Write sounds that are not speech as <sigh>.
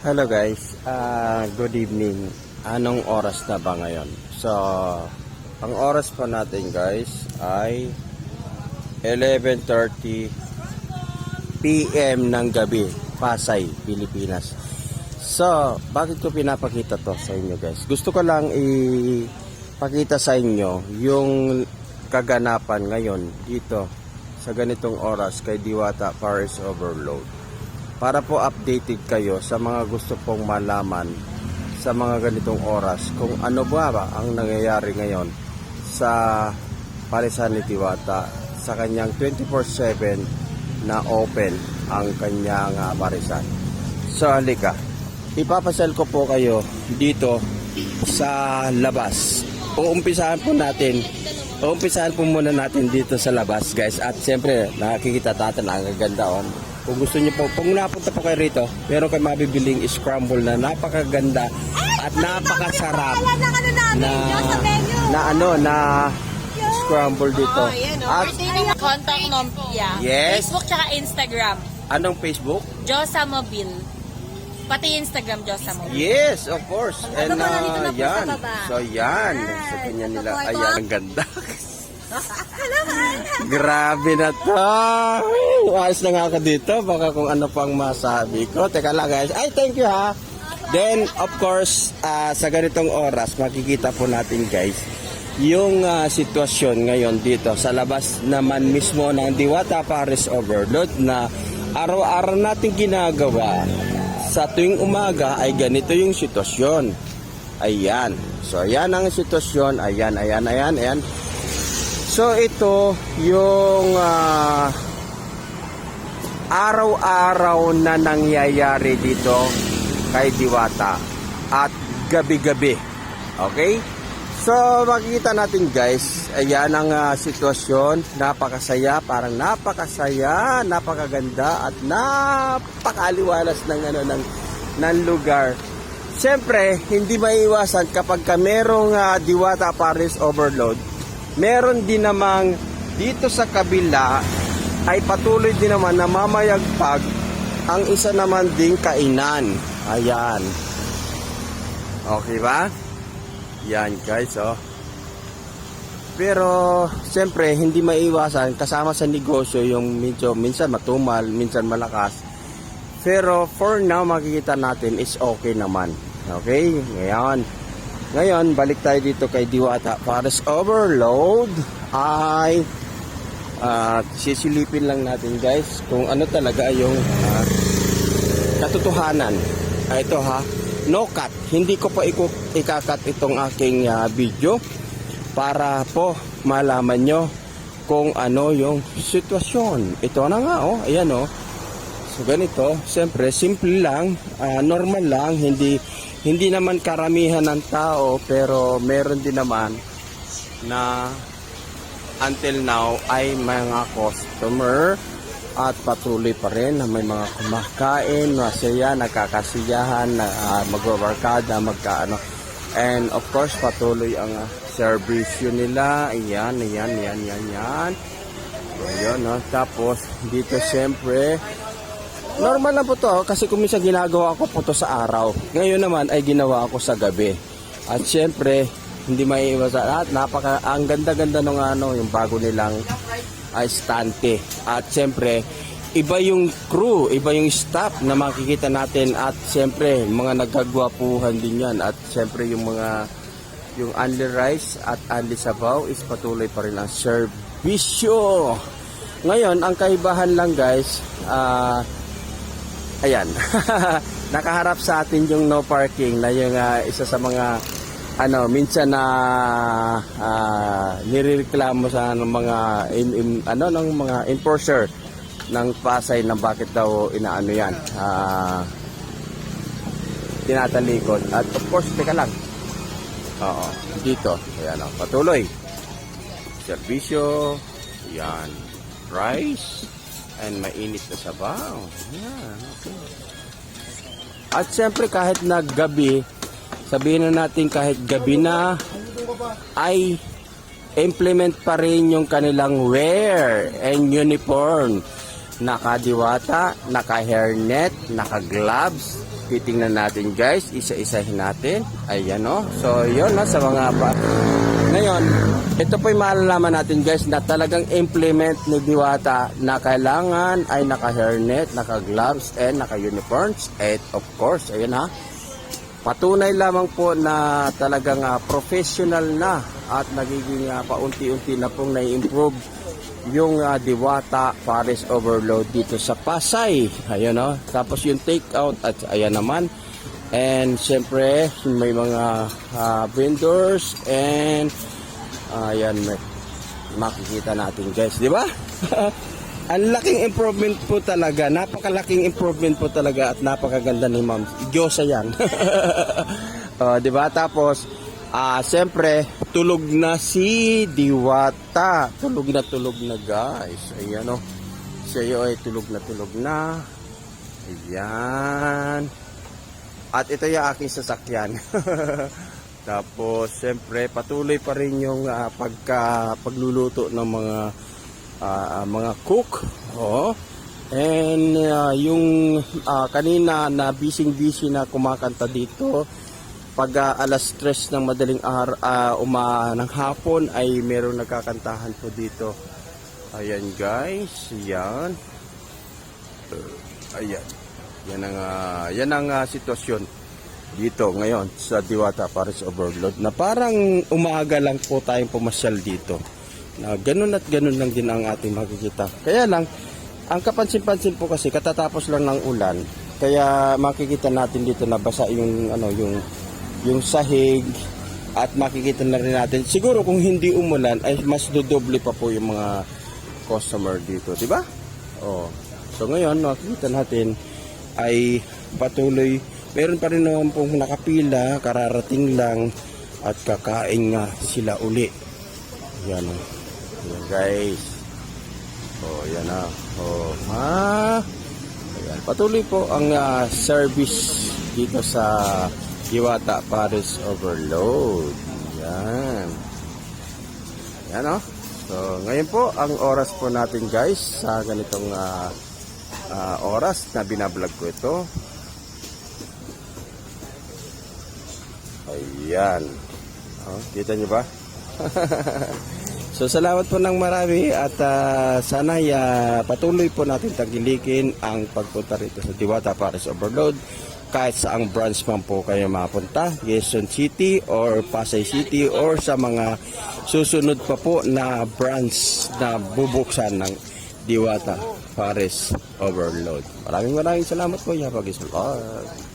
Hello guys, Ah, good evening. Anong oras na ba ngayon? So, ang oras po natin guys ay 11.30 PM ng gabi, Pasay, Pilipinas. So, bakit ko pinapakita to sa inyo guys? Gusto ko lang ipakita sa inyo yung kaganapan ngayon dito sa ganitong oras kay Diwata Paris Overload para po updated kayo sa mga gusto pong malaman sa mga ganitong oras kung ano ba, ba ang nangyayari ngayon sa Parisan ni Tiwata sa kanyang 24-7 na open ang kanyang ah, parisan. So halika, ipapasal ko po kayo dito sa labas. Uumpisahan po natin Uumpisahan po muna natin dito sa labas guys at siyempre nakikita natin ang gaganda on. Kung gusto niyo po, kung napunta po kayo rito, meron kayo mabibiling scramble na napakaganda at napakasarap na ano na na ano na scramble dito. Oh, yan, oh. At contact lumpia. Yes. Facebook tsaka Instagram. anong Facebook? Josa Mobile. Pati Instagram Josa Mobile. Yes, of course. And uh, yan. So yan, sa kanya nila. Ayan, ang ganda. <laughs> Grabe na to. Ayos na nga ako dito. Baka kung ano pang masabi ko. Teka lang guys. Ay, thank you ha. Then, of course, ah, sa ganitong oras, makikita po natin guys, yung ah, sitwasyon ngayon dito sa labas naman mismo ng Diwata Paris Overload na araw-araw natin ginagawa sa tuwing umaga ay ganito yung sitwasyon. Ayan. So, ayan ang sitwasyon. Ayan, ayan, ayan, ayan. So ito yung ah, araw-araw na nangyayari dito kay Diwata at gabi-gabi. Okay? So makikita natin guys, ayan ang ah, sitwasyon, napakasaya, parang napakasaya, napakaganda at napakaliwalas ng ano ng ng lugar. Siyempre, hindi maiwasan kapag ka merong ah, Diwata Paris Overload, meron din namang dito sa kabila ay patuloy din naman na mamayagpag ang isa naman ding kainan. Ayan. Okay ba? Yan guys, oh. Pero, siyempre, hindi maiwasan kasama sa negosyo yung medyo, minsan matumal, minsan malakas. Pero, for now, makikita natin is okay naman. Okay? Ngayon, ngayon, balik tayo dito kay Diwata. Paris Overload ay ah, sisilipin lang natin guys kung ano talaga yung ah, katotohanan. Ah, ito ha, no cut. Hindi ko pa ikakat itong aking ah, video para po malaman nyo kung ano yung sitwasyon. Ito na nga oh, ayan oh. Ganito, siyempre simple lang, ah, normal lang, hindi hindi naman karamihan ng tao pero meron din naman na until now ay mga customer at patuloy pa rin na may mga kumakain, masaya, nakakasiyahan, na uh, magbabarkada, magkaano. And of course, patuloy ang uh, servisyo nila. Ayan, ayan, ayan, ayan, ayan. Ayun, no? Tapos, dito siyempre, Normal lang po to kasi kung minsan ginagawa ko po to sa araw. Ngayon naman ay ginawa ko sa gabi. At syempre, hindi maiiwasan. At napaka, ang ganda-ganda ng ano, yung bago nilang ay stante. At syempre, iba yung crew, iba yung staff na makikita natin. At syempre, mga nagkagwapuhan din yan. At syempre, yung mga yung Anli Rice at Anli Sabaw is patuloy pa rin ang servisyo. Ngayon, ang kaibahan lang guys, ah, Ayan. <laughs> Nakaharap sa atin yung no parking na yung ah, isa sa mga ano, minsan na uh, nirereklamo sa ng mga in- in- ano ng mga enforcer ng Pasay na bakit daw inaano yan. Ah tinatalikod. At of course, teka lang. Oo, dito. Ayan, oh, patuloy. Servisyo. Yan. Rice and mainit na sabaw. Yan, okay. At siyempre kahit na gabi, sabihin na natin kahit gabi na, ay implement pa rin yung kanilang wear and uniform. Nakadiwata, naka-hairnet, naka-gloves, titingnan natin guys, isa-isahin natin. Ayan o. So yun no, sa mga pa. Ngayon, ito po yung malalaman natin guys na talagang implement ni Diwata na kailangan ay naka-hairnet, naka-gloves, and naka-uniforms. And of course, ayun ha, patunay lamang po na talagang ah, professional na at nagiging ah, paunti-unti na pong nai-improve yung ah, Diwata Paris Overload dito sa Pasay. Ayun no. Tapos yung take out at ayan naman. And siyempre may mga ah, vendors and ah, ayan may makikita natin guys, di ba? <laughs> Ang laking improvement po talaga, napakalaking improvement po talaga at napakaganda ni Ma'am. Diyosa yan. <laughs> oh, di ba? Tapos, ah, siyempre, tulog na si Diwata. Tulog na tulog na guys. Ayan o. Siya ay tulog na tulog na. Ayan. At ito yung aking sasakyan. <laughs> Tapos, siyempre, patuloy pa rin yung ah, pagka, pagluluto ng mga ah, mga cook. Oh. And ah, yung ah, kanina na busy-busy na kumakanta dito, pag ah, alas 3 ng madaling araw, ah, uma ng hapon ay merong nagkakantahan po dito. Ayan guys, yan. Ayan. Yan ang ah, yan ang ah, sitwasyon dito ngayon sa Diwata Paris Overload na parang umaga lang po tayong pumasyal dito. Na ganun at ganun lang din ang ating makikita. Kaya lang, ang kapansin-pansin po kasi katatapos lang ng ulan, kaya makikita natin dito na basa yung ano yung yung sahig at makikita na rin natin siguro kung hindi umulan ay mas dodoble pa po yung mga customer dito, di ba? Oh. So ngayon makikita natin ay patuloy meron pa rin naman pong nakapila, kararating lang at kakain nga sila uli. Yan o. Yan guys. Oh, yan na. Oh, ha. Ayan. Patuloy po ang ah, service dito sa Diwata Paris Overload. Yan. Yan o. So, ngayon po, ang oras po natin guys sa ganitong ah, ah, oras na binablog ko ito. Ayan. Oh, kita nyo ba? <laughs> so salamat po ng marami at ah, sana ya patuloy po natin tagilikin ang pagpunta rito sa Diwata Paris Overload kahit sa ang branch man po kayo mapunta, Quezon City or Pasay City or sa mga susunod pa po na branch na bubuksan ng Diwata Paris Overload. Maraming maraming salamat po. Yapag is Lord.